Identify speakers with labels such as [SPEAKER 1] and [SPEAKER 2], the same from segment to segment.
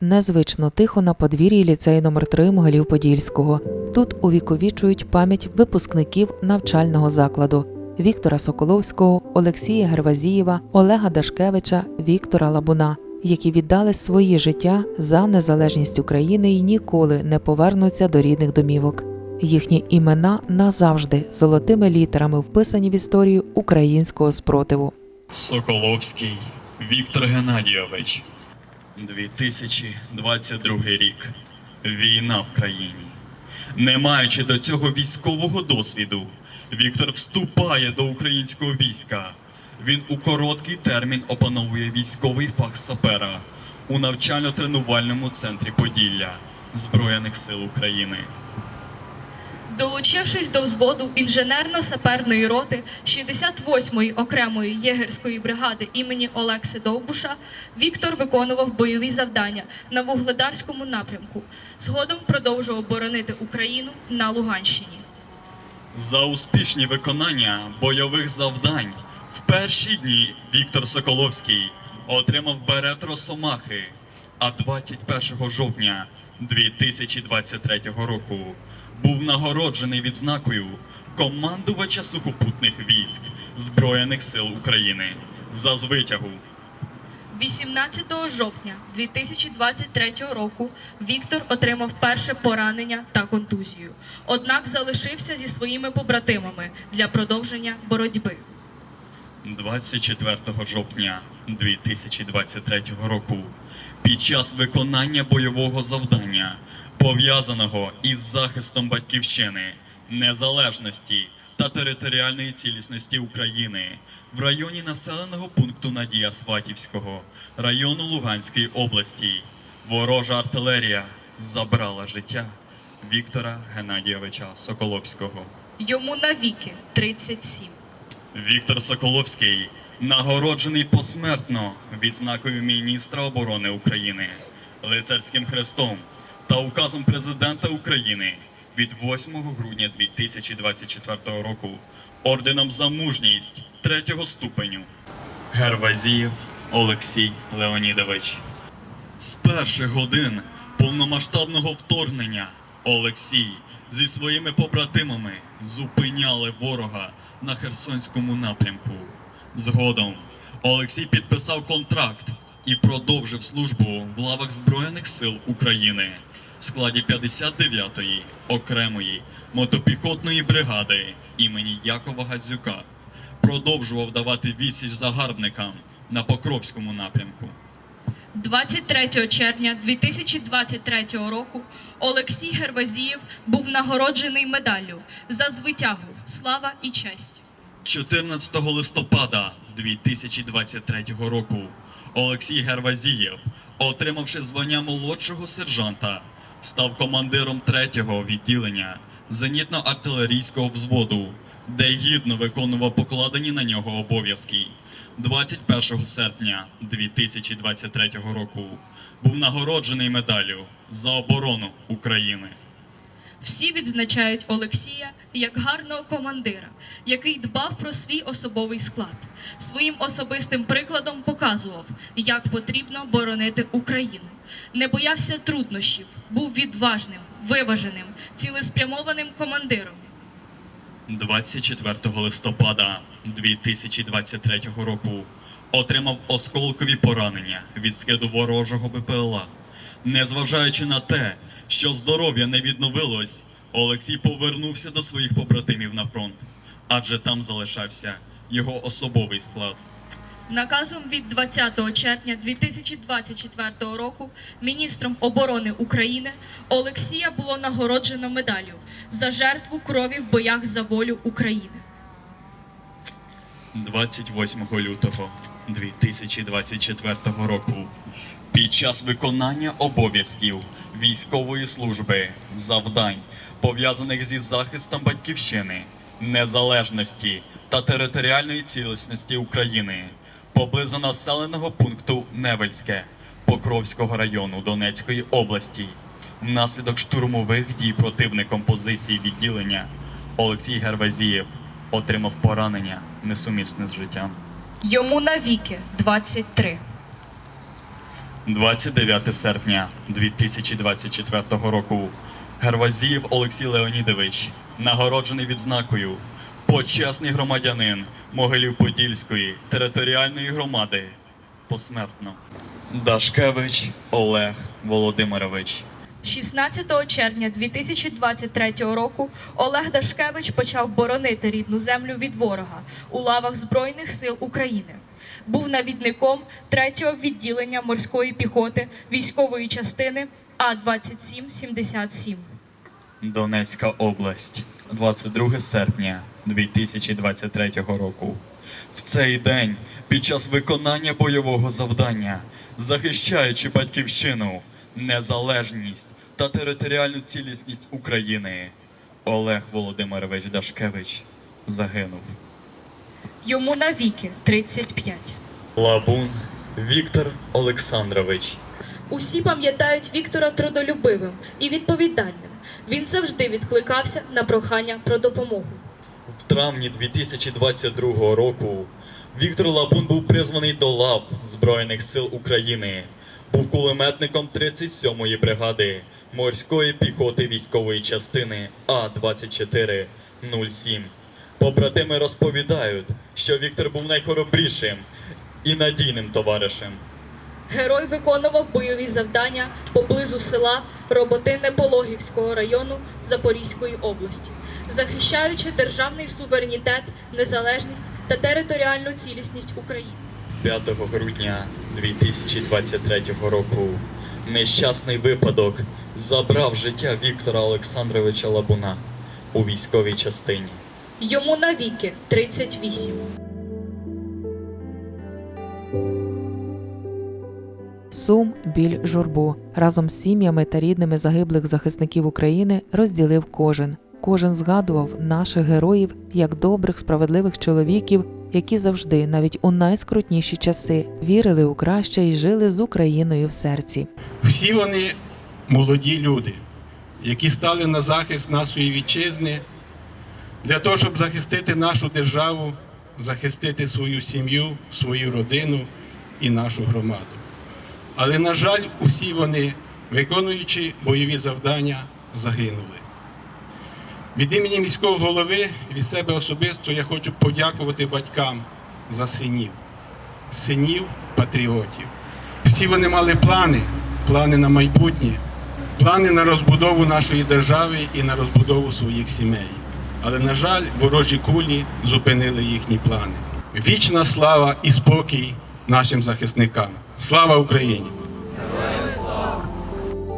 [SPEAKER 1] незвично тихо на подвір'ї ліцею номер 3 Могилів-Подільського. Тут увіковічують пам'ять випускників навчального закладу Віктора Соколовського, Олексія Гервазієва, Олега Дашкевича, Віктора Лабуна, які віддали свої життя за незалежність України і ніколи не повернуться до рідних домівок. Їхні імена назавжди золотими літерами вписані в історію українського спротиву.
[SPEAKER 2] Соколовський Віктор Геннадійович. 2022 рік. Війна в країні. Не маючи до цього військового досвіду, Віктор вступає до українського війська. Він у короткий термін опановує військовий фах сапера у навчально-тренувальному центрі Поділля Збройних сил України.
[SPEAKER 3] Долучившись до взводу інженерно-саперної роти 68-ї окремої єгерської бригади імені Олекси Довбуша, Віктор виконував бойові завдання на Вугледарському напрямку. Згодом продовжував боронити Україну на Луганщині.
[SPEAKER 2] За успішні виконання бойових завдань в перші дні Віктор Соколовський отримав берет Росомахи, а 21 жовтня 2023 року був нагороджений відзнакою командувача сухопутних військ Збройних сил України за звитягу.
[SPEAKER 3] 18 жовтня 2023 року Віктор отримав перше поранення та контузію, однак залишився зі своїми побратимами для продовження боротьби.
[SPEAKER 2] 24 жовтня 2023 року під час виконання бойового завдання, пов'язаного із захистом батьківщини, незалежності та територіальної цілісності України в районі населеного пункту Надія Сватівського району Луганської області, ворожа артилерія забрала життя Віктора Геннадійовича Соколовського.
[SPEAKER 3] Йому навіки 37.
[SPEAKER 2] Віктор Соколовський нагороджений посмертно відзнакою міністра оборони України, лицарським хрестом та указом президента України від 8 грудня 2024 року орденом за мужність третього ступеню. Гервазієв Олексій Леонідович. З перших годин повномасштабного вторгнення Олексій зі своїми побратимами зупиняли ворога на Херсонському напрямку. Згодом Олексій підписав контракт і продовжив службу в лавах Збройних сил України в складі 59-ї окремої мотопіхотної бригади імені Якова Гадзюка. Продовжував давати відсіч загарбникам на Покровському напрямку.
[SPEAKER 3] 23 червня 2023 року Олексій Гервазієв був нагороджений медаллю за звитягу Слава і честь.
[SPEAKER 2] 14 листопада 2023 року Олексій Гервазієв, отримавши звання молодшого сержанта, став командиром 3-го відділення зенітно-артилерійського взводу, де гідно виконував покладені на нього обов'язки. 21 серпня 2023 року був нагороджений медаллю за оборону України.
[SPEAKER 3] Всі відзначають Олексія як гарного командира, який дбав про свій особовий склад. Своїм особистим прикладом показував, як потрібно боронити Україну. Не боявся труднощів, був відважним, виваженим, цілеспрямованим командиром.
[SPEAKER 2] 24 листопада 2023 року отримав осколкові поранення від скиду ворожого БПЛА. Незважаючи на те, що здоров'я не відновилось, Олексій повернувся до своїх побратимів на фронт, адже там залишався його особовий склад.
[SPEAKER 3] Наказом від 20 червня 2024 року міністром оборони України Олексія було нагороджено медаллю за жертву крові в боях за волю України.
[SPEAKER 2] 28 лютого 2024 року під час виконання обов'язків військової служби завдань, пов'язаних зі захистом батьківщини, незалежності та територіальної цілісності України поблизу населеного пункту Невельське Покровського району Донецької області. Внаслідок штурмових дій противником позиції відділення Олексій Гервазієв отримав поранення несумісне з життям.
[SPEAKER 3] Йому навіки 23.
[SPEAKER 2] 29 серпня 2024 року Гервазієв Олексій Леонідович, нагороджений відзнакою почесний громадянин Могилів-Подільської територіальної громади. Посмертно. Дашкевич Олег Володимирович.
[SPEAKER 3] 16 червня 2023 року Олег Дашкевич почав боронити рідну землю від ворога у лавах Збройних сил України. Був навідником 3-го відділення морської піхоти військової частини А-2777.
[SPEAKER 2] Донецька область, 22 серпня 2023 року. В цей день, під час виконання бойового завдання, захищаючи батьківщину, незалежність та територіальну цілісність України, Олег Володимирович Дашкевич загинув.
[SPEAKER 3] Йому навіки 35.
[SPEAKER 2] Лабун Віктор Олександрович.
[SPEAKER 3] Усі пам'ятають Віктора трудолюбивим і відповідальним. Він завжди відкликався на прохання про допомогу.
[SPEAKER 2] В травні 2022 року Віктор Лабун був призваний до лав Збройних сил України. Був кулеметником 37-ї бригади морської піхоти військової частини А-2407. Побратими розповідають, що Віктор був найхоробрішим і надійним товаришем.
[SPEAKER 3] Герой виконував бойові завдання поблизу села Роботине Пологівського району Запорізької області, захищаючи державний суверенітет, незалежність та територіальну цілісність України.
[SPEAKER 2] 5 грудня 2023 року нещасний випадок забрав життя Віктора Олександровича Лабуна у військовій частині.
[SPEAKER 3] Йому навіки 38.
[SPEAKER 1] Сум, біль, журбу разом з сім'ями та рідними загиблих захисників України розділив кожен. Кожен згадував наших героїв як добрих, справедливих чоловіків, які завжди, навіть у найскрутніші часи, вірили у краще і жили з Україною в серці.
[SPEAKER 4] Всі вони молоді люди, які стали на захист нашої вітчизни для того, щоб захистити нашу державу, захистити свою сім'ю, свою родину і нашу громаду. Але, на жаль, усі вони, виконуючи бойові завдання, загинули. Від імені міського голови від себе особисто я хочу подякувати батькам за синів, синів патріотів. Всі вони мали плани, плани на майбутнє, плани на розбудову нашої держави і на розбудову своїх сімей. Але, на жаль, ворожі кулі зупинили їхні плани. Вічна слава і спокій нашим захисникам. Слава Україні!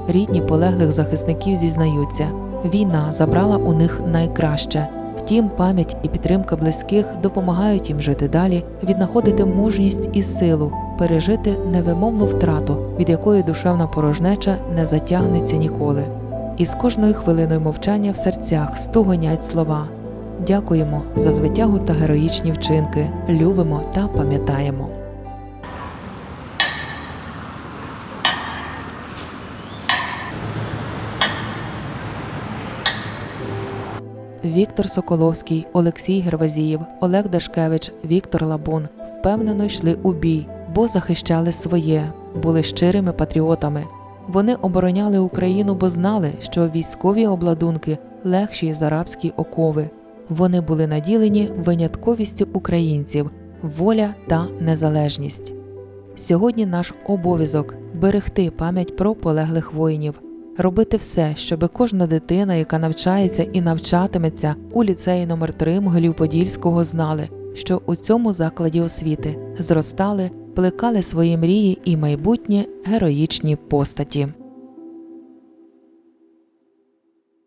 [SPEAKER 1] Рідні полеглих захисників зізнаються, війна забрала у них найкраще. Втім, пам'ять і підтримка близьких допомагають їм жити далі, віднаходити мужність і силу, пережити невимовну втрату, від якої душевна порожнеча не затягнеться ніколи. І з кожною хвилиною мовчання в серцях стугонять слова. Дякуємо за звитягу та героїчні вчинки, любимо та пам'ятаємо. Віктор Соколовський, Олексій Гервазієв, Олег Дашкевич, Віктор Лабун впевнено йшли у бій, бо захищали своє, були щирими патріотами. Вони обороняли Україну, бо знали, що військові обладунки легші за арабські окови. Вони були наділені винятковістю українців, воля та незалежність. Сьогодні наш обов'язок берегти пам'ять про полеглих воїнів, робити все, щоб кожна дитина, яка навчається і навчатиметься у ліцеї номер 3 Могилів-Подільського, знали, що у цьому закладі освіти зростали, плекали свої мрії і майбутні героїчні постаті.